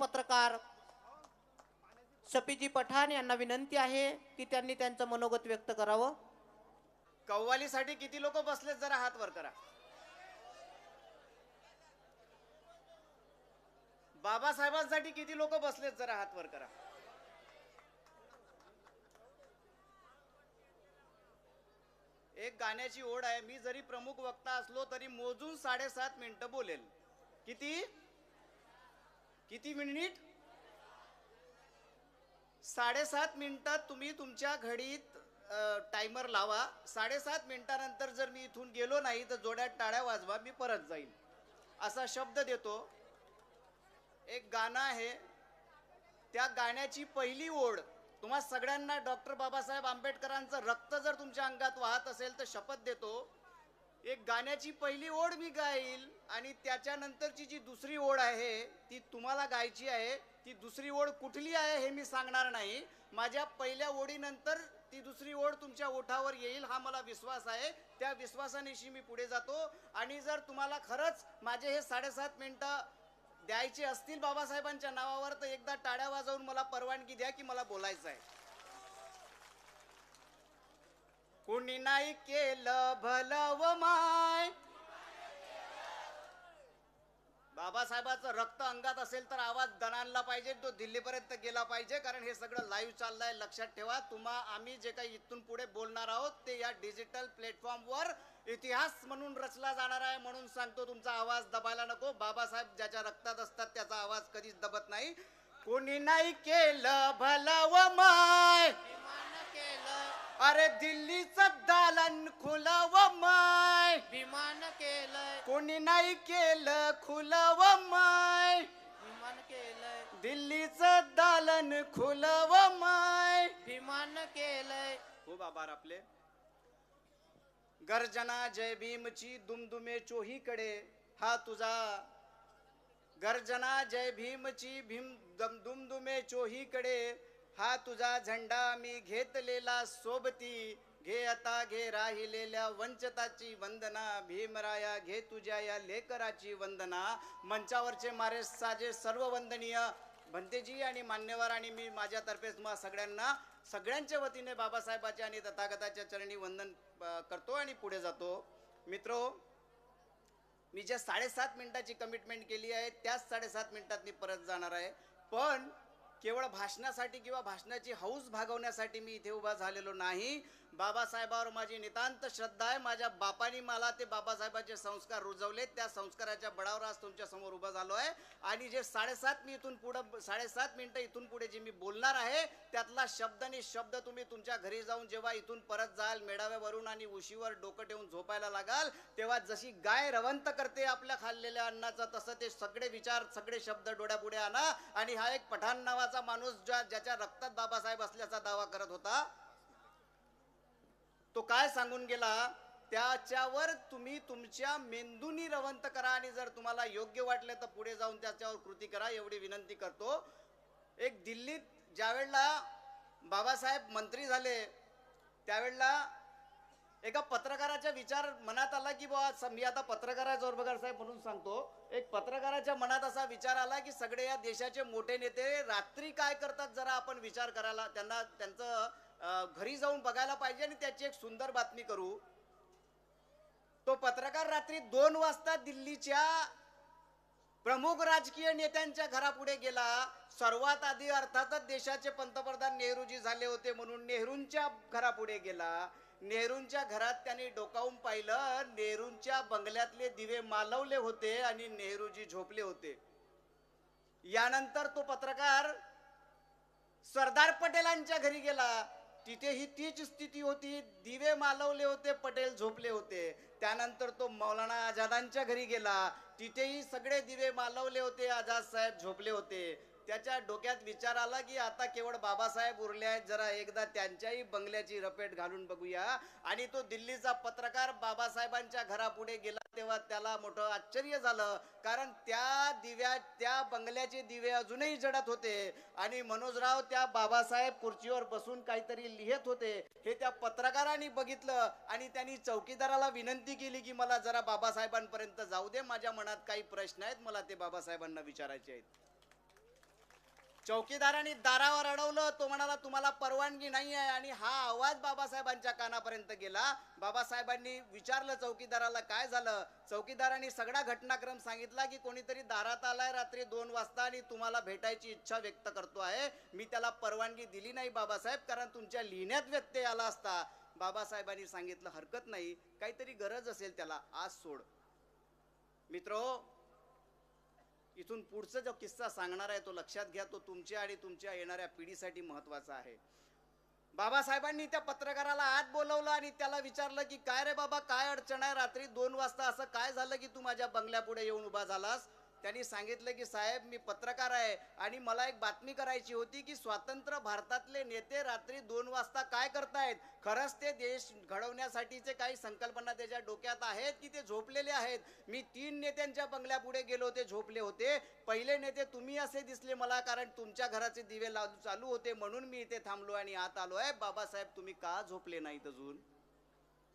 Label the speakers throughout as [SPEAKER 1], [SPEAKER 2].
[SPEAKER 1] पत्रकार सपीजी पठाण यांना विनंती आहे की त्यांनी त्यांचं मनोगत व्यक्त करावं कव्वालीसाठी किती लोक बसलेत जरा हात वर करा बाबासाहेबांसाठी किती लोक बसलेत जरा हात वर करा एक गाण्याची ओढ आहे मी जरी प्रमुख वक्ता असलो तरी मोजून साडेसात मिनिटं बोलेल किती किती मिनिट साडेसात मिनिटात तुम्ही तुमच्या घडीत टायमर लावा साडेसात मिनिटानंतर जर मी इथून गेलो नाही तर जोड्यात टाळ्या वाजवा मी परत जाईल असा शब्द देतो एक गाणं आहे त्या गाण्याची पहिली ओढ तुम्हा सगळ्यांना डॉक्टर बाबासाहेब आंबेडकरांचं रक्त जर तुमच्या अंगात वाहत असेल तर शपथ देतो एक गाण्याची पहिली ओढ मी गाईल आणि त्याच्यानंतरची जी दुसरी ओढ आहे ती तुम्हाला गायची आहे ती दुसरी ओढ कुठली आहे हे मी सांगणार नाही माझ्या पहिल्या ओढीनंतर ती दुसरी ओढ तुमच्या ओठावर येईल हा मला विश्वास आहे त्या विश्वासानेशी मी पुढे जातो आणि जर तुम्हाला खरंच माझे हे साडेसात मिनटं द्यायचे असतील बाबासाहेबांच्या नावावर तर एकदा टाळ्या वाजवून मला परवानगी द्या की मला बोलायचं आहे कुणी नाही केलं भलव माय बाबासाहेबाचं रक्त अंगात असेल तर आवाज दणाणला पाहिजे तो दिल्लीपर्यंत गेला पाहिजे कारण हे सगळं लाईव्ह चाललंय लक्षात ठेवा तुम्हा आम्ही जे काही इथून पुढे बोलणार आहोत ते या डिजिटल प्लॅटफॉर्मवर इतिहास म्हणून रचला जाणार आहे म्हणून सांगतो तुमचा आवाज दबायला नको बाबासाहेब ज्याच्या रक्तात असतात त्याचा आवाज कधीच दबत नाही कोणी नाही केलं व माय अरे दिल्लीचं दालन खुलव माय विमान केलंय कोणी नाही केलं खुलव माय विमान केलंय दिल्लीचं दालन खुलव माय विमान केलंय हो बाबार आपले गर्जना जय भीमची दुमदुमे चोहीकडे हा तुझा गर्जना जय भीमची भीम दुमदुमे चोहीकडे हा तुझा झेंडा मी घेतलेला सोबती घे आता घे राहिलेल्या वंचताची वंदना भीमराया घे तुझ्या या लेकराची वंदना मंचावरचे मारे साजे सर्व वंदनीय भंतेजी आणि मान्यवर आणि मी माझ्यातर्फे तुम्हा सगळ्यांना सगळ्यांच्या वतीने बाबासाहेबाच्या आणि तथागताच्या चरणी वंदन करतो आणि पुढे जातो मित्रो मी ज्या साडेसात मिनिटाची कमिटमेंट केली आहे त्याच साडेसात मिनिटात मी परत जाणार आहे पण केवळ भाषणासाठी किंवा भाषणाची हौस भागवण्यासाठी मी इथे उभा झालेलो नाही बाबासाहेबावर माझी नितांत श्रद्धा आहे माझ्या बापानी मला ते बाबासाहेबांचे संस्कार रुजवले त्या संस्काराच्या बळावर आज तुमच्या समोर उभा झालो आहे आणि जे साडेसात मी इथून पुढं साडेसात मिनिटं इथून पुढे जे मी बोलणार आहे त्यातला शब्द आणि शब्द तुम्ही तुमच्या घरी जाऊन जेव्हा इथून परत जाल मेळाव्यावरून आणि उशीवर डोकं ठेवून झोपायला लागाल तेव्हा जशी गाय रवंत करते आपल्या खाल्लेल्या अन्नाचा तसं ते सगळे विचार सगळे शब्द डोळ्यापुढे आणा आणि हा एक पठाण नावाचा माणूस ज्या ज्याच्या रक्तात बाबासाहेब असल्याचा दावा करत होता तो काय सांगून गेला त्याच्यावर तुम्ही तुमच्या मेंदूनी रवंत करा आणि जर तुम्हाला योग्य वाटले तर पुढे जाऊन त्याच्यावर कृती करा एवढी विनंती करतो एक दिल्लीत ज्यावेळेला बाबासाहेब मंत्री झाले त्यावेळेला एका पत्रकाराच्या विचार मनात आला की बाबा मी आता आहे जोरबगार साहेब म्हणून सांगतो एक पत्रकाराच्या मनात असा विचार आला की सगळे या देशाचे मोठे नेते रात्री काय करतात जरा आपण विचार करायला त्यांना त्यांचं घरी जाऊन बघायला पाहिजे आणि त्याची एक सुंदर बातमी करू तो पत्रकार रात्री दोन वाजता दिल्लीच्या प्रमुख राजकीय नेत्यांच्या घरापुढे गेला सर्वात आधी अर्थातच देशाचे पंतप्रधान नेहरूजी झाले होते म्हणून नेहरूंच्या घरापुढे गेला नेहरूंच्या घरात त्यांनी डोकावून पाहिलं नेहरूंच्या बंगल्यातले दिवे मालवले होते आणि नेहरूजी झोपले होते यानंतर तो पत्रकार सरदार पटेलांच्या घरी गेला तिथेही तीच स्थिती होती दिवे मालवले होते पटेल झोपले होते त्यानंतर तो मौलाना आझादांच्या घरी गेला तिथेही सगळे दिवे मालवले होते आझाद साहेब झोपले होते त्याच्या डोक्यात विचार आला की आता केवळ बाबासाहेब उरले आहेत जरा एकदा त्यांच्याही बंगल्याची रपेट घालून बघूया आणि तो दिल्लीचा पत्रकार बाबासाहेबांच्या घरापुढे गेला तेव्हा त्याला मोठं आश्चर्य झालं कारण त्या दिव्या त्या बंगल्याचे दिवे अजूनही जडत होते आणि मनोजराव त्या बाबासाहेब खुर्चीवर बसून काहीतरी लिहित होते हे त्या पत्रकारांनी बघितलं आणि त्यांनी चौकीदाराला विनंती केली की मला जरा बाबासाहेबांपर्यंत जाऊ दे माझ्या मनात काही प्रश्न आहेत मला ते बाबासाहेबांना विचारायचे आहेत चौकीदारांनी दारावर अडवलं तो म्हणाला तुम्हाला परवानगी नाही आहे आणि हा आवाज बाबासाहेबांच्या कानापर्यंत गेला बाबासाहेबांनी विचारलं चौकीदाराला काय झालं चौकीदारांनी सगळा घटनाक्रम सांगितला की कोणीतरी दारात आलाय रात्री दोन वाजता आणि तुम्हाला भेटायची इच्छा व्यक्त करतो आहे मी त्याला परवानगी दिली नाही बाबासाहेब कारण तुमच्या लिहिण्यात व्यत्यय आला असता बाबासाहेबांनी सांगितलं हरकत नाही काहीतरी गरज असेल त्याला आज सोड मित्रो इथून पुढचा जो किस्सा सांगणार आहे तो लक्षात घ्या तो तुमच्या आणि तुमच्या येणाऱ्या पिढीसाठी महत्वाचा आहे बाबासाहेबांनी त्या पत्रकाराला आत बोलवलं आणि त्याला विचारलं की काय रे बाबा काय अडचण आहे रात्री दोन वाजता असं काय झालं की तू माझ्या बंगल्यापुढे येऊन उभा झालास त्यांनी सांगितलं की साहेब मी पत्रकार आहे आणि मला एक बातमी करायची होती की स्वातंत्र्य भारतातले नेते रात्री दोन वाजता काय करतायत खरंच ते देश घडवण्यासाठीचे काही संकल्पना त्याच्या डोक्यात आहेत की ते झोपलेले आहेत मी तीन नेत्यांच्या बंगल्यापुढे गेलो होते झोपले होते पहिले नेते तुम्ही असे दिसले मला कारण तुमच्या घराचे दिवे लाव चालू होते म्हणून मी इथे थांबलो आणि आत आलो आहे बाबासाहेब तुम्ही का झोपले नाहीत अजून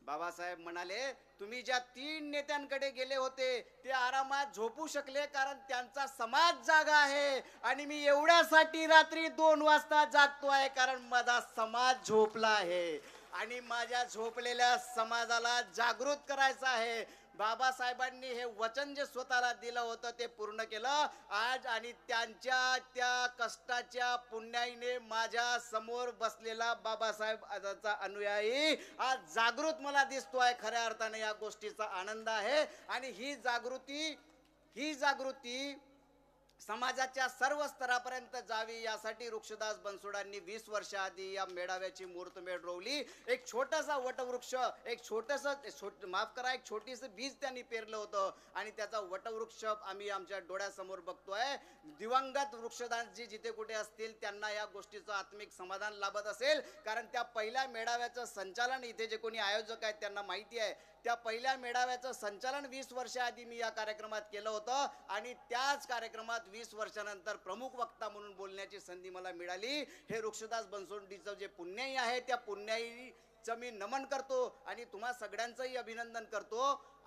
[SPEAKER 1] बाबासाहेब म्हणाले तुम्ही ज्या तीन नेत्यांकडे गेले होते ते आरामात झोपू शकले कारण त्यांचा समाज जागा आहे आणि मी एवढ्यासाठी रात्री दोन वाजता जागतो आहे कारण माझा समाज झोपला आहे आणि माझ्या झोपलेल्या समाजाला जागृत करायचं आहे बाबासाहेबांनी हे वचन जे स्वतःला दिलं होतं ते पूर्ण केलं आज आणि त्यांच्या त्या कष्टाच्या पुण्याईने माझ्या समोर बसलेला बाबासाहेब आजचा अनुयायी आज जागृत मला दिसतो आहे खऱ्या अर्थाने या गोष्टीचा आनंद आहे आणि ही जागृती ही जागृती समाजाच्या सर्व स्तरापर्यंत जावी यासाठी वृक्षदास बनसोडांनी वीस वर्षाआधी या मेळाव्याची मूर्त रोवली एक छोटासा वटवृक्ष एक छोटस माफ करा एक छोटीसं बीज त्यांनी पेरलं होतं आणि त्याचा वटवृक्ष आम्ही आमच्या डोळ्यासमोर बघतोय दिवंगत वृक्षदासजी जिथे कुठे असतील त्यांना या गोष्टीचं आत्मिक समाधान लाभत असेल कारण त्या पहिल्या मेळाव्याचं संचालन इथे जे कोणी आयोजक आहेत त्यांना माहिती आहे त्या पहिल्या मेळाव्याचं संचालन वीस वर्षाआधी मी या कार्यक्रमात केलं होतं आणि त्याच कार्यक्रमात गावात वीस वर्षानंतर प्रमुख वक्ता म्हणून बोलण्याची संधी मला मिळाली हे वृक्षदास बनसोंडीचं जे पुण्याई आहे त्या पुण्याईचं मी नमन करतो आणि तुम्हा सगळ्यांचंही अभिनंदन करतो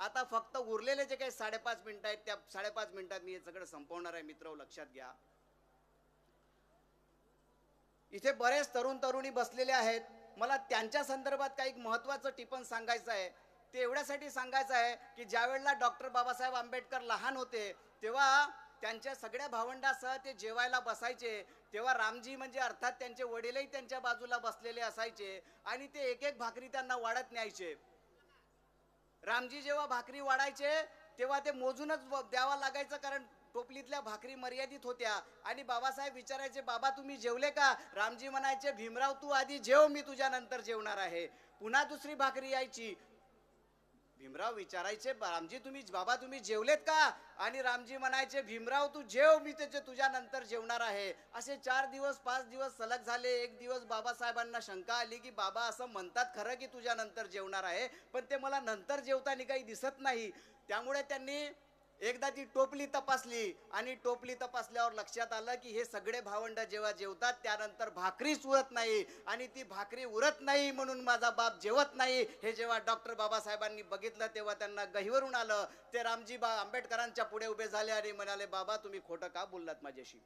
[SPEAKER 1] आता फक्त उरलेले जे काही साडेपाच मिनिटं आहेत त्या साडेपाच मिनिटात मी हे सगळं संपवणार आहे मित्र लक्षात घ्या इथे बरेच तरुण तरुणी बसलेले आहेत मला त्यांच्या संदर्भात काही महत्त्वाचं टिपण सांगायचं आहे ते एवढ्यासाठी सांगायचं आहे की ज्यावेळेला डॉक्टर बाबासाहेब आंबेडकर लहान होते तेव्हा त्यांच्या सगळ्या भावंडासह ते जेवायला बसायचे तेव्हा रामजी म्हणजे अर्थात त्यांचे वडीलही त्यांच्या बाजूला बसलेले असायचे आणि ते एक एक भाकरी त्यांना वाढत न्यायचे रामजी जेव्हा भाकरी वाढायचे तेव्हा ते मोजूनच द्यावा लागायचं कारण टोपलीतल्या भाकरी मर्यादित होत्या आणि बाबासाहेब विचारायचे बाबा तुम्ही जेवले का रामजी म्हणायचे भीमराव तू आधी जेव मी तुझ्या नंतर जेवणार आहे पुन्हा दुसरी भाकरी यायची भीमराव विचारायचे रामजी तुम्ही बाबा तुम्ही जेवलेत का आणि रामजी म्हणायचे भीमराव तू जेव मी त्याचे तुझ्या नंतर जेवणार आहे असे चार दिवस पाच दिवस सलग झाले एक दिवस बाबासाहेबांना शंका आली की बाबा असं म्हणतात खरं की तुझ्या नंतर जेवणार आहे पण ते मला नंतर जेवताना काही दिसत नाही त्यामुळे त्यांनी एकदा ती टोपली तपासली आणि टोपली तपासल्यावर लक्षात आलं की हे सगळे भावंड जेव्हा जेवतात त्यानंतर भाकरीच उरत नाही आणि ती भाकरी उरत नाही म्हणून माझा बाप जेवत नाही हे जेव्हा डॉक्टर बाबासाहेबांनी बघितलं तेव्हा त्यांना गहिवरून आलं ते रामजी बा आंबेडकरांच्या पुढे उभे झाले आणि म्हणाले बाबा तुम्ही खोटं का बोललात माझ्याशी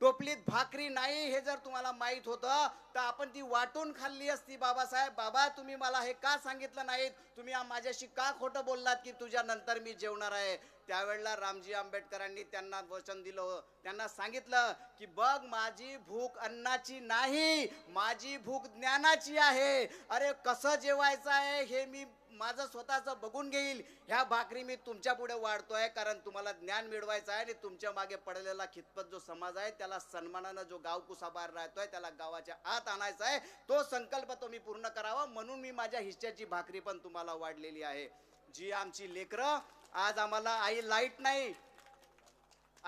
[SPEAKER 1] टोपलीत भाकरी नाही हे जर तुम्हाला माहीत होतं तर आपण ती वाटून खाल्ली असती बाबासाहेब बाबा तुम्ही मला हे का सांगितलं नाहीत तुम्ही माझ्याशी का खोटं बोललात की तुझ्या नंतर मी जेवणार आहे त्यावेळेला रामजी आंबेडकरांनी त्यांना वचन दिलं त्यांना सांगितलं की बघ माझी भूक अन्नाची नाही माझी भूक ज्ञानाची आहे अरे कसं जेवायचं आहे हे मी माझं स्वतःचं बघून घेईल ह्या भाकरी मी तुमच्या पुढे वाढतोय कारण तुम्हाला ज्ञान मिळवायचं आहे आणि तुमच्या मागे पडलेला खितपत जो समाज आहे त्याला सन्मानानं जो गाव कुसाबाहेर राहतोय त्याला गावाच्या आत आणायचा आहे तो संकल्प तो मी पूर्ण करावा म्हणून मी माझ्या हिश्च्याची भाकरी पण तुम्हाला वाढलेली आहे जी आमची लेकर आज आम्हाला आई लाईट नाही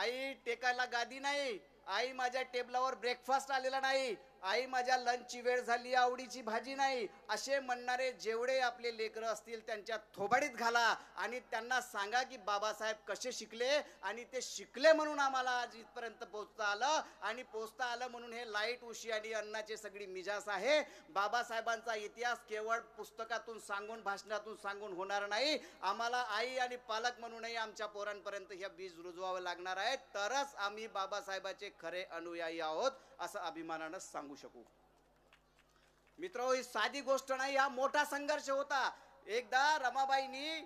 [SPEAKER 1] आई टेकायला गादी नाही आई माझ्या टेबलावर ब्रेकफास्ट आलेला नाही आई माझ्या लंचची वेळ झाली आवडीची भाजी नाही असे म्हणणारे जेवढे आपले लेकरं असतील त्यांच्या थोबाडीत घाला आणि त्यांना सांगा की बाबासाहेब कसे शिकले आणि ते शिकले म्हणून आम्हाला आज इथपर्यंत पोचता आलं आणि पोचता आलं म्हणून हे लाईट उशी आणि अन्नाची सगळी मिजास आहे बाबासाहेबांचा इतिहास केवळ पुस्तकातून सांगून भाषणातून सांगून होणार नाही आम्हाला आई आणि पालक म्हणूनही आमच्या पोरांपर्यंत ह्या बीज रुजवावं लागणार आहे तरच आम्ही बाबासाहेबाचे खरे अनुयायी आहोत असं अभिमानानं सांगू शकू मित्र ही साधी गोष्ट नाही हा मोठा संघर्ष होता एकदा रमाबाईंनी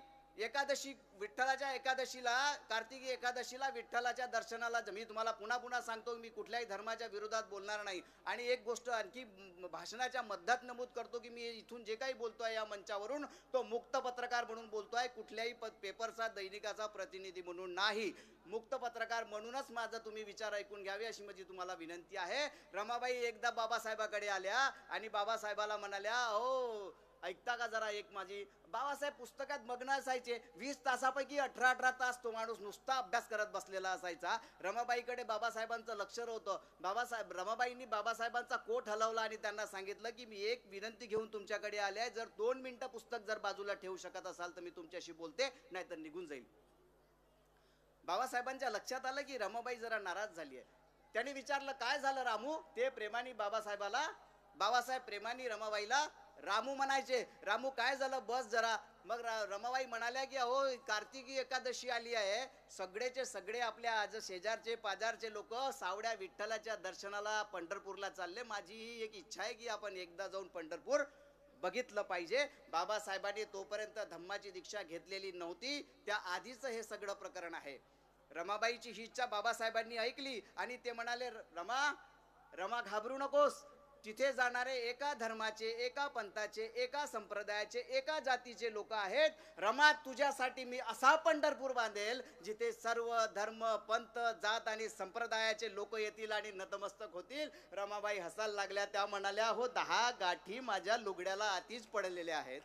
[SPEAKER 1] एकादशी विठ्ठलाच्या एकादशीला कार्तिकी एकादशीला विठ्ठलाच्या दर्शनाला मी तुम्हाला पुन्हा पुन्हा सांगतो मी कुठल्याही धर्माच्या विरोधात बोलणार नाही आणि एक गोष्ट आणखी भाषणाच्या मध्यात नमूद करतो की मी इथून जे काही बोलतो आहे या मंचावरून तो मुक्त पत्रकार म्हणून बोलतो आहे कुठल्याही प पेपरचा दैनिकाचा प्रतिनिधी म्हणून नाही मुक्त पत्रकार म्हणूनच माझा तुम्ही विचार ऐकून घ्यावे अशी माझी तुम्हाला विनंती आहे रमाबाई एकदा बाबासाहेबाकडे आल्या आणि बाबासाहेबाला म्हणाल्या हो ऐकता का जरा एक माझी बाबासाहेब पुस्तकात मग्न असायचे वीस तासापैकी अठरा अठरा तास तो माणूस नुसता अभ्यास करत बसलेला असायचा रमाबाईकडे बाबासाहेबांचं लक्ष होतं बाबासाहेब रमाबाईंनी बाबासाहेबांचा कोट हलवला आणि त्यांना सांगितलं की मी एक विनंती घेऊन तुमच्याकडे आले आहे जर दोन मिनिटं पुस्तक जर बाजूला ठेवू शकत असाल तर मी तुमच्याशी बोलते नाहीतर निघून जाईल बाबासाहेबांच्या लक्षात आलं की रमाबाई जरा नाराज झाली आहे त्यांनी विचारलं काय झालं रामू ते प्रेमाने बाबासाहेबाला बाबासाहेब प्रेमाने रमाबाईला रामू म्हणायचे रामू काय झालं बस जरा मग रमाबाई म्हणाल्या की अहो कार्तिकी एकादशी आली आहे सगळेचे सगळे आपल्या आज शेजारचे पाजारचे लोक सावड्या विठ्ठलाच्या दर्शनाला पंढरपूरला चालले माझी ही एक इच्छा आहे की आपण एकदा जाऊन पंढरपूर बघितलं पाहिजे बाबासाहेबांनी तोपर्यंत धम्माची दीक्षा घेतलेली नव्हती त्या आधीच हे सगळं प्रकरण आहे रमाबाईची ही इच्छा बाबासाहेबांनी ऐकली आणि ते म्हणाले रमा रमा घाबरू नकोस तिथे जाणारे एका धर्माचे एका पंथाचे एका संप्रदायाचे एका जातीचे लोक आहेत रमा तुझ्यासाठी मी असा पंढरपूर बांधेल जिथे सर्व धर्म पंथ जात आणि संप्रदायाचे लोक येतील आणि नतमस्तक होतील रमाबाई हसायला लागल्या त्या म्हणाल्या हो दहा गाठी माझ्या लुगड्याला आधीच पडलेल्या आहेत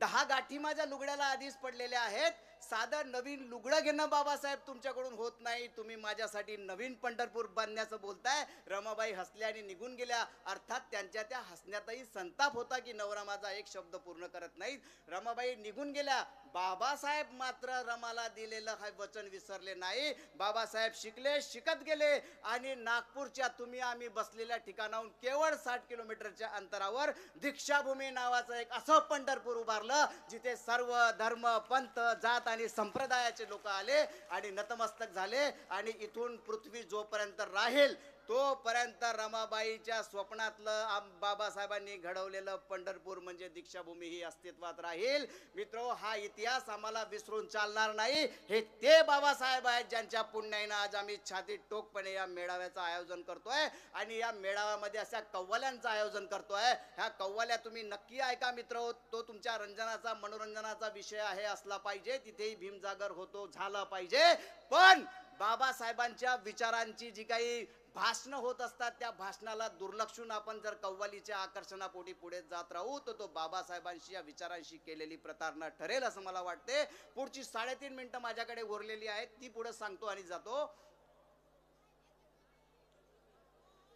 [SPEAKER 1] दहा गाठी माझ्या लुगड्याला आधीच पडलेल्या आहेत साधा नवीन लुगडं घेणं बाबासाहेब तुमच्याकडून होत नाही तुम्ही माझ्यासाठी नवीन पंढरपूर बांधण्याचं बोलताय रमाबाई हसल्या आणि निघून गेल्या अर्थात त्यांच्या त्या हसण्यातही संताप होता की नवरा माझा एक शब्द पूर्ण करत नाहीत रमाबाई निघून गेल्या बाबासाहेब मात्र रमाला दिलेलं हे वचन विसरले नाही बाबासाहेब शिकले शिकत गेले आणि नागपूरच्या तुम्ही आम्ही बसलेल्या ठिकाणाहून केवळ साठ किलोमीटरच्या अंतरावर दीक्षाभूमी नावाचं एक असं पंढरपूर उभारलं जिथे सर्व धर्म पंथ जात आणि संप्रदायाचे लोक आले आणि नतमस्तक झाले आणि इथून पृथ्वी जोपर्यंत राहील तोपर्यंत रमाबाईच्या स्वप्नातलं बाबासाहेबांनी घडवलेलं पंढरपूर म्हणजे दीक्षाभूमी ही अस्तित्वात राहील मित्रो हा इतिहास आम्हाला विसरून चालणार नाही हे ते बाबासाहेब आहेत ज्यांच्या पुण्याईनं आज आम्ही छाती टोकपणे या मेळाव्याचं आयोजन करतोय आणि या मेळाव्यामध्ये अशा कव्वाल्यांचं आयोजन करतोय ह्या कव्वाल्या तुम्ही नक्की ऐका मित्र तो तुमच्या रंजनाचा मनोरंजनाचा विषय आहे असला पाहिजे तिथेही भीमजागर होतो झाला पाहिजे पण बाबासाहेबांच्या विचारांची जी काही भाषण होत असतात त्या भाषणाला दुर्लक्षून आपण जर कव्वालीच्या आकर्षणापोटी पुढे जात राहू तर तो बाबासाहेबांशी या विचारांशी केलेली प्रतारणा ठरेल असं मला वाटते पुढची साडेतीन मिनिटं माझ्याकडे उरलेली आहेत ती पुढे सांगतो आणि जातो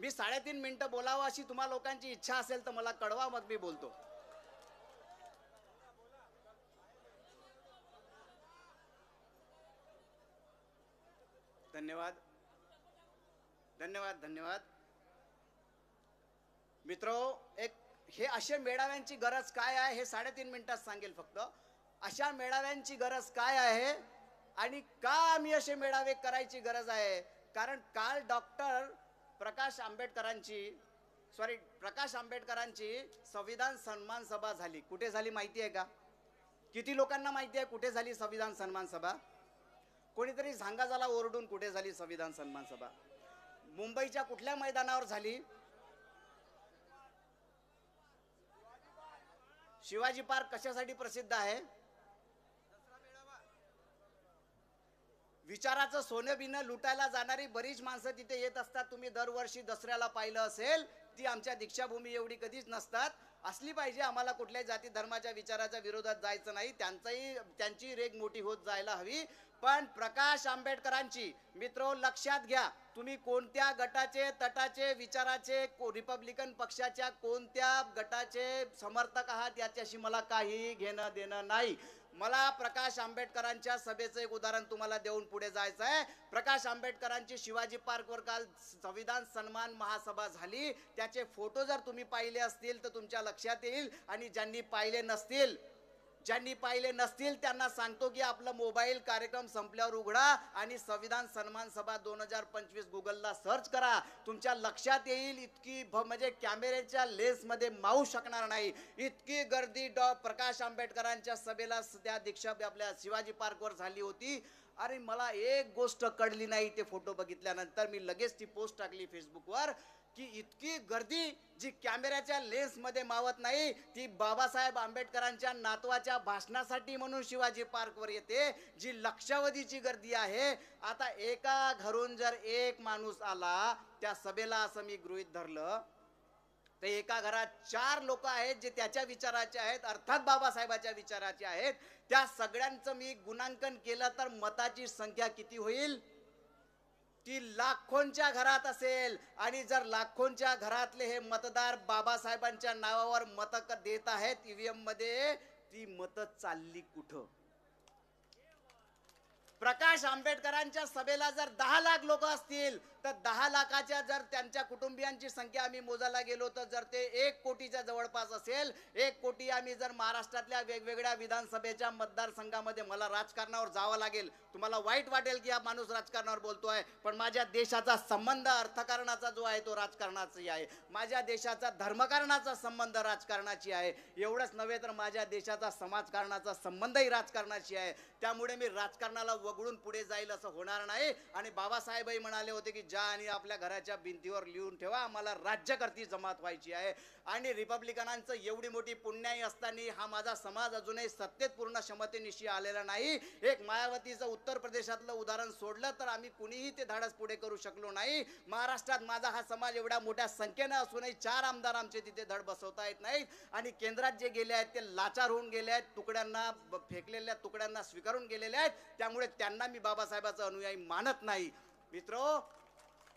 [SPEAKER 1] मी साडेतीन मिनिटं बोलावं अशी तुम्हा लोकांची इच्छा असेल तर मला कळवा मग मी बोलतो धन्यवाद धन्यवाद धन्यवाद मित्रो एक हे असे मेळाव्यांची गरज काय आहे हे साडेतीन मिनिटात सांगेल फक्त अशा मेळाव्यांची गरज काय आहे आणि का आम्ही असे मेळावे करायची गरज आहे कारण काल डॉक्टर प्रकाश आंबेडकरांची सॉरी प्रकाश आंबेडकरांची संविधान सन्मान सभा झाली कुठे झाली माहिती आहे का किती लोकांना माहिती आहे कुठे झाली संविधान सन्मान सभा कोणीतरी झांगा झाला ओरडून कुठे झाली संविधान सन्मान सभा मुंबईच्या कुठल्या मैदानावर झाली शिवाजी पार्क कशासाठी प्रसिद्ध आहे विचाराचं सोनं बिनं लुटायला जाणारी बरीच माणसं तिथे येत असतात तुम्ही दरवर्षी दसऱ्याला पाहिलं असेल ती आमच्या दीक्षाभूमी एवढी कधीच नसतात असली पाहिजे आम्हाला कुठल्याही जाती धर्माच्या विचाराच्या विरोधात जायचं नाही त्यांचाही त्यांची रेग मोठी होत जायला हवी पण प्रकाश आंबेडकरांची मित्र लक्षात घ्या तुम्ही कोणत्या गटाचे तटाचे विचाराचे को रिपब्लिकन पक्षाच्या कोणत्या गटाचे समर्थक आहात याच्याशी मला काही घेणं देणं नाही मला प्रकाश आंबेडकरांच्या सभेचं एक उदाहरण तुम्हाला देऊन पुढे जायचं आहे प्रकाश आंबेडकरांची शिवाजी पार्कवर काल संविधान सन्मान महासभा झाली त्याचे फोटो जर तुम्ही पाहिले असतील तर तुमच्या लक्षात येईल आणि ज्यांनी पाहिले नसतील ज्यांनी पाहिले नसतील त्यांना सांगतो की आपला मोबाईल कार्यक्रम संपल्यावर उघडा आणि संविधान सन्मान सभा दोन हजार पंचवीस गुगलला सर्च करा तुमच्या लक्षात येईल इतकी म्हणजे कॅमेऱ्याच्या मध्ये माऊ शकणार नाही इतकी गर्दी डॉ प्रकाश आंबेडकरांच्या सभेला त्या दीक्षा आपल्या शिवाजी पार्कवर झाली होती अरे मला एक गोष्ट कळली नाही ते फोटो बघितल्यानंतर मी लगेच ती पोस्ट टाकली फेसबुकवर की इतकी गर्दी जी कॅमेऱ्याच्या लेन्स मध्ये मावत नाही ती बाबासाहेब आंबेडकरांच्या नातवाच्या भाषणासाठी म्हणून शिवाजी पार्कवर येते जी लक्षावधीची गर्दी आहे आता एका घरून जर एक माणूस आला त्या सभेला असं मी गृहित धरलं तर एका घरात चार लोक आहेत जे त्याच्या विचाराचे आहेत अर्थात बाबासाहेबाच्या विचाराचे आहेत त्या सगळ्यांचं मी गुणांकन केलं तर मताची संख्या किती होईल ती लाखोंच्या घरात असेल आणि जर लाखोंच्या घरातले हे मतदार बाबासाहेबांच्या नावावर मतं देत आहेत ईव्हीएम e मध्ये ती मतं चालली कुठं प्रकाश आंबेडकरांच्या सभेला जर दहा लाख लोक असतील तर दहा लाखाच्या जर त्यांच्या कुटुंबियांची संख्या आम्ही मोजायला गेलो तर जर ते एक कोटीच्या जवळपास असेल एक कोटी आम्ही जर महाराष्ट्रातल्या वेगवेगळ्या विधानसभेच्या मतदारसंघामध्ये मला राजकारणावर जावं लागेल तुम्हाला वाईट वाटेल की हा माणूस राजकारणावर बोलतो आहे पण माझ्या देशाचा संबंध अर्थकारणाचा जो आहे तो राजकारणाचाही आहे माझ्या देशाचा धर्मकारणाचा संबंध राजकारणाची आहे एवढंच नव्हे तर माझ्या देशाचा समाजकारणाचा संबंधही राजकारणाशी आहे त्यामुळे मी राजकारणाला वगळून पुढे जाईल असं होणार नाही आणि बाबासाहेबही म्हणाले होते की ज्या आणि आपल्या घराच्या भिंतीवर लिहून ठेवा आम्हाला राज्यकर्ती जमात व्हायची आहे आणि रिपब्लिकनांचं एवढी मोठी पुण्याई असताना हा माझा समाज अजूनही सत्तेत पूर्ण क्षमतेनिशी आलेला नाही एक मायावतीचं उत्तर प्रदेशातलं उदाहरण सोडलं तर आम्ही कुणीही ते धाडस पुढे करू शकलो नाही महाराष्ट्रात माझा हा समाज एवढ्या मोठ्या संख्येनं असूनही चार आमदार आमचे तिथे धड बसवता येत नाहीत आणि केंद्रात जे गेले आहेत ते लाचार होऊन गेले आहेत तुकड्यांना फेकलेल्या तुकड्यांना स्वीकारून गेलेले आहेत त्यामुळे त्यांना मी बाबासाहेबाचा अनुयायी मानत नाही मित्रो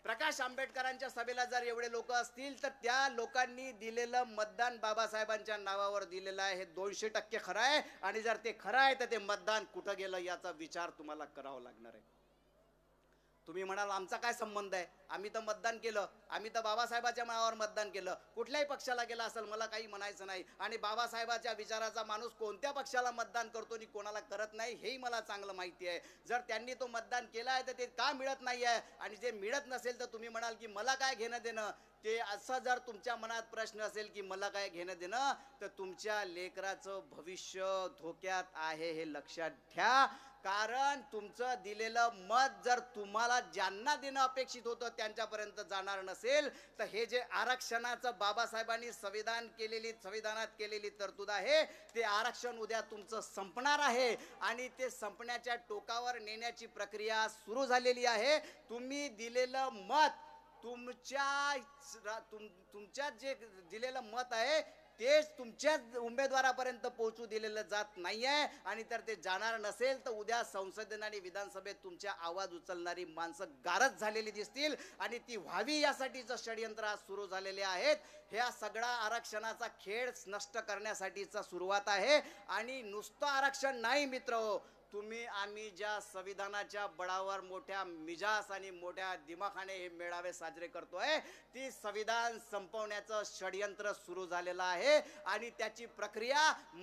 [SPEAKER 1] प्रकाश आंबेडकरांच्या सभेला जर एवढे लोक असतील तर त्या लोकांनी दिलेलं मतदान बाबासाहेबांच्या नावावर दिलेलं आहे हे दोनशे टक्के खरं आहे आणि जर ते खरं आहे तर ते मतदान कुठं गेलं याचा विचार तुम्हाला करावा लागणार आहे तुम्ही म्हणाल आमचा काय संबंध आहे आम्ही तर मतदान केलं आम्ही तर बाबासाहेबाच्या मनावर मतदान केलं कुठल्याही पक्षाला गेला असेल मला काही म्हणायचं नाही आणि बाबासाहेबाच्या विचाराचा माणूस कोणत्या पक्षाला मतदान करतो आणि कोणाला करत नाही हेही मला चांगलं माहिती आहे जर त्यांनी तो मतदान केला आहे तर ते का मिळत नाही आहे आणि जे मिळत नसेल तर तुम्ही म्हणाल की मला काय घेणं देणं ते असं जर तुमच्या मनात प्रश्न असेल की मला काय घेणं देणं तर तुमच्या लेकराचं भविष्य धोक्यात आहे हे लक्षात घ्या कारण तुमचं दिलेलं मत जर तुम्हाला ज्यांना देणं अपेक्षित होतं त्यांच्यापर्यंत जाणार नसेल तर हे जे आरक्षणाचं बाबासाहेबांनी संविधान केलेली संविधानात केलेली तरतूद आहे ते आरक्षण उद्या तुमचं संपणार आहे आणि ते संपण्याच्या टोकावर नेण्याची प्रक्रिया सुरू झालेली आहे तुम्ही दिलेलं मत तुमच्या तुम तुमच्या जे दिलेलं मत आहे तेच तुमच्याच उमेदवारापर्यंत पोहोचू दिलेलं जात नाही आहे आणि तर ते जाणार नसेल तर उद्या संसदेनं आणि विधानसभेत तुमच्या आवाज उचलणारी माणसं गारज झालेली दिसतील आणि ती व्हावी यासाठीचं षडयंत्र आज सुरू झालेले आहेत ह्या सगळा आरक्षणाचा खेळ नष्ट करण्यासाठीचा सुरुवात आहे आणि नुसतं आरक्षण नाही मित्र हो. तुम्ही आम्ही ज्या संविधानाच्या बळावर मोठ्या मिजास आणि मोठ्या दिमाखाने हे मेळावे साजरे करतोय ती संविधान संपवण्याचं षडयंत्र सुरू झालेलं आहे आणि त्याची प्रक्रिया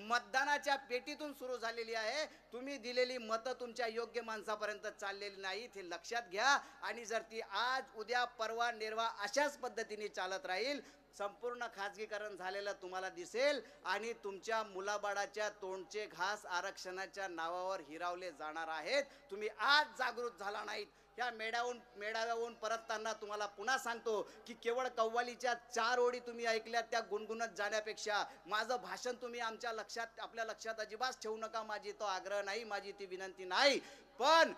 [SPEAKER 1] मतदानाच्या पेटीतून सुरू झालेली आहे तुम्ही दिलेली मतं तुमच्या योग्य माणसापर्यंत चाललेली नाहीत हे लक्षात घ्या आणि जर ती आज उद्या परवा निर्वा अशाच पद्धतीने चालत राहील संपूर्ण खाजगीकरण झालेलं तुम्हाला दिसेल आणि तुमच्या मुलाबाळाच्या तोंडचे घास आरक्षणाच्या नावावर हिरावले जाणार आहेत तुम्ही आज जागृत झाला नाही या मेडावून मेळाव्याहून परतताना तुम्हाला पुन्हा सांगतो की केवळ कव्वालीच्या चार ओळी तुम्ही ऐकल्या त्या गुणगुणत जाण्यापेक्षा माझं भाषण तुम्ही आमच्या लक्षात आपल्या लक्षात अजिबात ठेवू नका माझी तो आग्रह नाही माझी ती विनंती नाही पण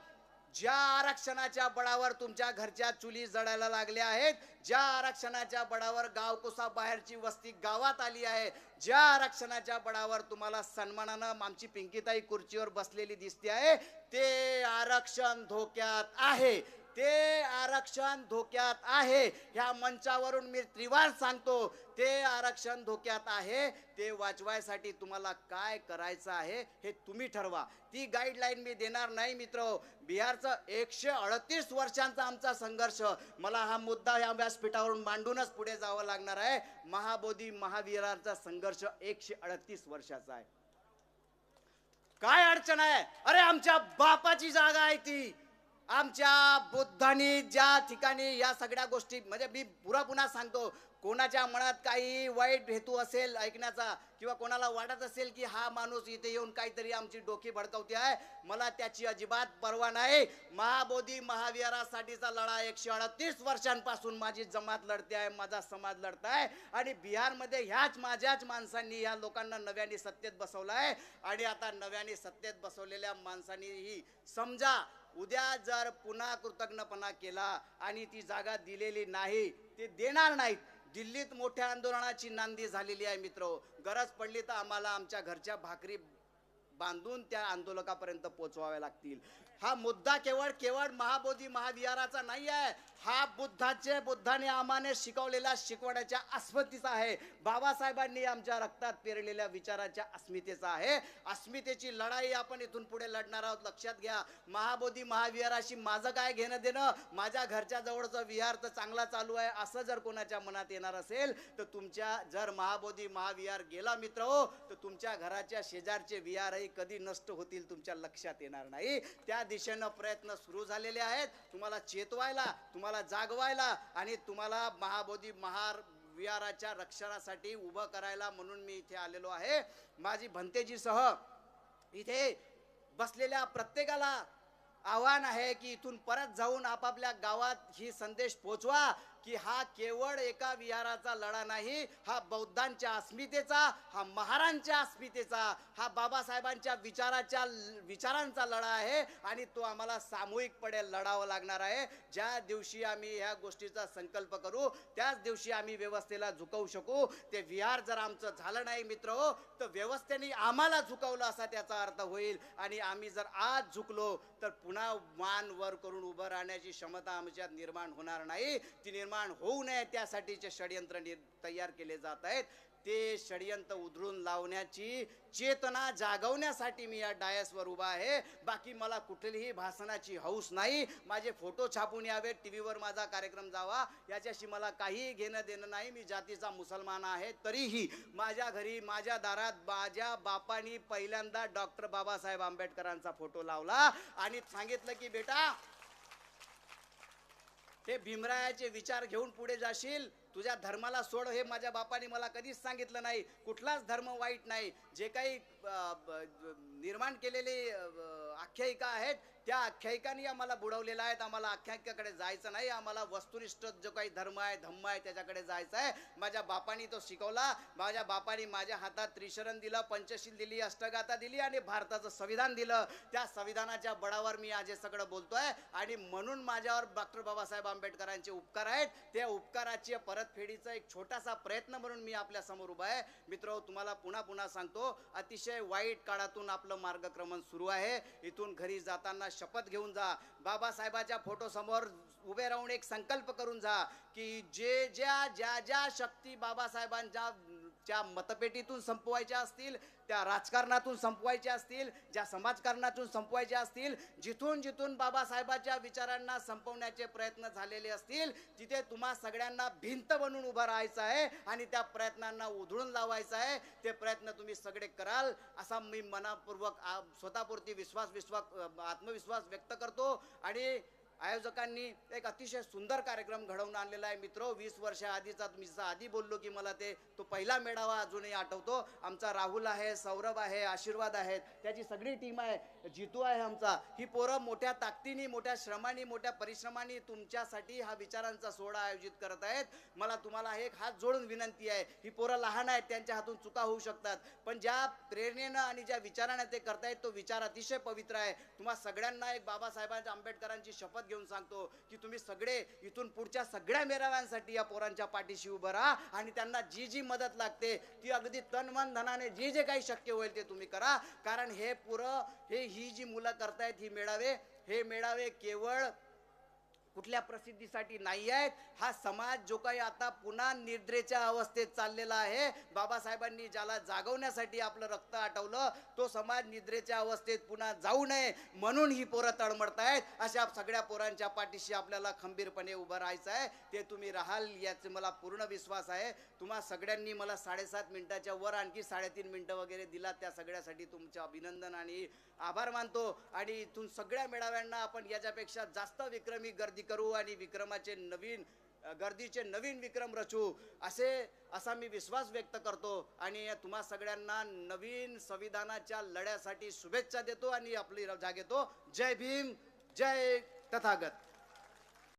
[SPEAKER 1] ज्या आरक्षणाच्या बळावर तुमच्या घरच्या चुली जडायला लागल्या आहेत ज्या आरक्षणाच्या बळावर गावकुसा बाहेरची वस्ती गावात आली आहे ज्या आरक्षणाच्या बळावर तुम्हाला सन्मानानं आमची पिंकीताई खुर्चीवर बसलेली दिसते आहे ते आरक्षण धोक्यात आहे ते आरक्षण धोक्यात आहे ह्या मंचावरून मी त्रिवार सांगतो ते आरक्षण धोक्यात आहे ते वाचवायसाठी तुम्हाला काय करायचं आहे हे तुम्ही ठरवा ती गाईडलाईन मी देणार नाही मित्र बिहारचं एकशे अडतीस वर्षांचा आमचा संघर्ष मला हा मुद्दा या व्यासपीठावरून मांडूनच पुढे जावं लागणार आहे महाबोधी महावीरांचा संघर्ष एकशे अडतीस वर्षाचा आहे काय अडचण आहे अरे आमच्या बापाची जागा आहे ती आमच्या बुद्धांनी ज्या ठिकाणी या सगळ्या गोष्टी म्हणजे मी पुरा पुन्हा सांगतो कोणाच्या मनात काही वाईट हेतू असेल ऐकण्याचा किंवा कोणाला वाटत असेल की हा माणूस इथे येऊन काहीतरी आमची डोकी भडकवते आहे मला त्याची अजिबात परवा नाही महाबोधी महाविहारासाठीचा लढा एकशे अडतीस वर्षांपासून माझी जमात लढते आहे माझा समाज लढत आहे आणि बिहारमध्ये ह्याच माझ्याच माणसांनी ह्या लोकांना नव्याने सत्तेत बसवलं आहे आणि आता नव्याने सत्तेत बसवलेल्या माणसांनीही समजा उद्या जर पुन्हा कृतज्ञपणा केला आणि ती जागा दिलेली नाही ते देणार नाहीत दिल्लीत मोठ्या आंदोलनाची नांदी झालेली आहे मित्र गरज पडली तर आम्हाला आमच्या घरच्या भाकरी बांधून त्या आंदोलकापर्यंत पोहोचवाव्या लागतील हा मुद्दा केवळ केवळ महाबोधी महाविहाराचा नाही आहे हा बुद्धाचे बुद्धाने आम्हाने शिकवलेला शिकवण्याच्या अस्मितेचा आहे बाबासाहेबांनी आमच्या रक्तात पेरलेल्या विचाराच्या अस्मितेचा आहे अस्मितेची लढाई आपण इथून पुढे लढणार आहोत लक्षात घ्या महाबोधी महाविहाराशी माझं काय घेणं देणं माझ्या घरच्या जवळचं विहार तर चांगला चालू आहे असं जर कोणाच्या मनात येणार असेल तर तुमच्या जर महाबोधी महाविहार गेला मित्र हो तर तुमच्या घराच्या शेजारचे विहारही कधी नष्ट होतील तुमच्या लक्षात येणार नाही त्या दिशेनं प्रयत्न सुरू झालेले आहेत तुम्हाला चेतवायला तुम्हाला तुम्हाला जागवायला आणि तुम्हाला महाबोधी महार विहाराच्या रक्षणासाठी उभं करायला म्हणून मी इथे आलेलो आहे माझी भंतेजी सह इथे बसलेल्या प्रत्येकाला आव्हान आहे की इथून परत जाऊन आपापल्या गावात ही संदेश पोचवा की हा केवळ एका विहाराचा लढा नाही हा बौद्धांच्या अस्मितेचा हा महारांच्या अस्मितेचा हा बाबासाहेबांच्या विचाराच्या विचारांचा लढा आहे आणि तो आम्हाला सामूहिकपणे लढावा लागणार आहे ज्या दिवशी आम्ही ह्या गोष्टीचा संकल्प करू त्याच दिवशी आम्ही व्यवस्थेला झुकवू शकू ते विहार जर आमचं झालं नाही मित्र हो तर व्यवस्थेने आम्हाला झुकवलं असा त्याचा अर्थ होईल आणि आम्ही जर आज झुकलो तर पुन्हा मान वर करून उभं राहण्याची क्षमता आमच्यात निर्माण होणार नाही ती निर्माण निर्माण होऊ नये त्यासाठीचे षडयंत्र तयार केले जात आहेत ते षडयंत्र उधळून लावण्याची चेतना जागवण्यासाठी मी या डायसवर उभा आहे बाकी मला कुठलीही भाषणाची हौस नाही माझे फोटो छापून यावे टी व्हीवर माझा कार्यक्रम जावा याच्याशी मला काही घेणं देणं नाही मी जातीचा मुसलमान आहे तरीही माझ्या घरी माझ्या दारात माझ्या बापानी पहिल्यांदा डॉक्टर बाबासाहेब आंबेडकरांचा फोटो लावला आणि सांगितलं की बेटा हे भीमरायाचे विचार घेऊन पुढे जाशील तुझ्या धर्माला सोड हे माझ्या बापाने मला कधीच सांगितलं नाही कुठलाच धर्म वाईट नाही जे काही निर्माण केलेले आख्यायिका आहेत त्या आख्यायिकांनी आम्हाला बुडवलेला आहेत आम्हाला आख्यायिकाकडे जायचं नाही आम्हाला वस्तुनिष्ठ जो काही धर्म आहे धम्म आहे त्याच्याकडे जायचं आहे माझ्या बापानी तो शिकवला माझ्या बापानी माझ्या हातात त्रिशरण दिलं पंचशील दिली अष्टगाथा दिली आणि भारताचं संविधान दिलं त्या संविधानाच्या बळावर मी आज हे सगळं बोलतोय आणि म्हणून माझ्यावर डॉक्टर बाबासाहेब आंबेडकरांचे उपकार आहेत त्या उपकाराची परतफेडीचा एक छोटासा प्रयत्न म्हणून मी आपल्यासमोर उभा आहे मित्र तुम्हाला पुन्हा पुन्हा सांगतो अतिशय वाईट काळातून आपलं मार्गक्रमण सुरू आहे इथून घरी जाताना शपथ घेऊन जा फोटो फोटोसमोर उभे राहून एक संकल्प करून जा की जे ज्या ज्या ज्या शक्ती बाबासाहेबांच्या ज्या मतपेटीतून संपवायच्या असतील त्या राजकारणातून संपवायच्या असतील ज्या समाजकारणातून संपवायच्या असतील जिथून जिथून बाबासाहेबाच्या विचारांना संपवण्याचे प्रयत्न झालेले असतील तिथे तुम्हा सगळ्यांना भिंत बनून उभं राहायचं आहे आणि त्या प्रयत्नांना उधळून लावायचं आहे ते प्रयत्न तुम्ही सगळे कराल असा मी मनापूर्वक स्वतःपुरती विश्वास विश्वास आत्मविश्वास व्यक्त करतो आणि आयोजकांनी एक अतिशय सुंदर कार्यक्रम घडवून आणलेला आहे मित्र वीस आधीचा मी आधी बोललो की मला ते तो पहिला मेळावा अजूनही आठवतो आमचा राहुल आहे सौरभ आहे आशीर्वाद आहेत त्याची सगळी टीम आहे जितू आहे आमचा ही पोरं मोठ्या ताकदीने मोठ्या श्रमाने मोठ्या परिश्रमाने तुमच्यासाठी हा विचारांचा सोहळा आयोजित करत आहेत मला तुम्हाला एक हात जोडून विनंती आहे ही पोरं लहान आहेत त्यांच्या हातून चुका होऊ शकतात पण ज्या प्रेरणेनं आणि ज्या विचारानं ते करतायत तो विचार अतिशय पवित्र आहे तुम्हाला सगळ्यांना एक बाबासाहेबांच्या आंबेडकरांची शपथ घेऊन सांगतो की तुम्ही सगळे इथून पुढच्या सगळ्या मेळाव्यांसाठी या पोरांच्या पाठीशी उभं राहा आणि त्यांना जी जी मदत लागते ती अगदी तन मन धनाने जे जे काही शक्य होईल ते तुम्ही करा कारण हे पुरं हे ही जी मुलं करतायत ही मेळावे हे मेळावे केवळ कुठल्या प्रसिद्धीसाठी नाही आहेत हा समाज जो काही आता पुन्हा निद्रेच्या अवस्थेत चाललेला आहे बाबासाहेबांनी ज्याला जागवण्यासाठी आपलं रक्त आटवलं तो समाज निद्रेच्या अवस्थेत पुन्हा जाऊ नये म्हणून ही पोरं तळमळत आहेत अशा सगळ्या पोरांच्या पाठीशी आपल्याला खंबीरपणे उभं राहायचं आहे ते तुम्ही राहाल याचं मला पूर्ण विश्वास आहे तुम्हा सगळ्यांनी मला साडेसात मिनिटाच्या वर आणखी साडेतीन मिनिटं वगैरे दिला त्या सगळ्यासाठी तुमचं अभिनंदन आणि आभार मानतो आणि इथून सगळ्या मेळाव्यांना आपण याच्यापेक्षा जास्त विक्रमी गर्दी करू आणि विक्रमाचे नवीन गर्दीचे नवीन विक्रम रचू असे असा मी विश्वास व्यक्त करतो आणि तुम्हा सगळ्यांना नवीन संविधानाच्या लढ्यासाठी शुभेच्छा देतो आणि आपली रजा घेतो जय भीम जय तथागत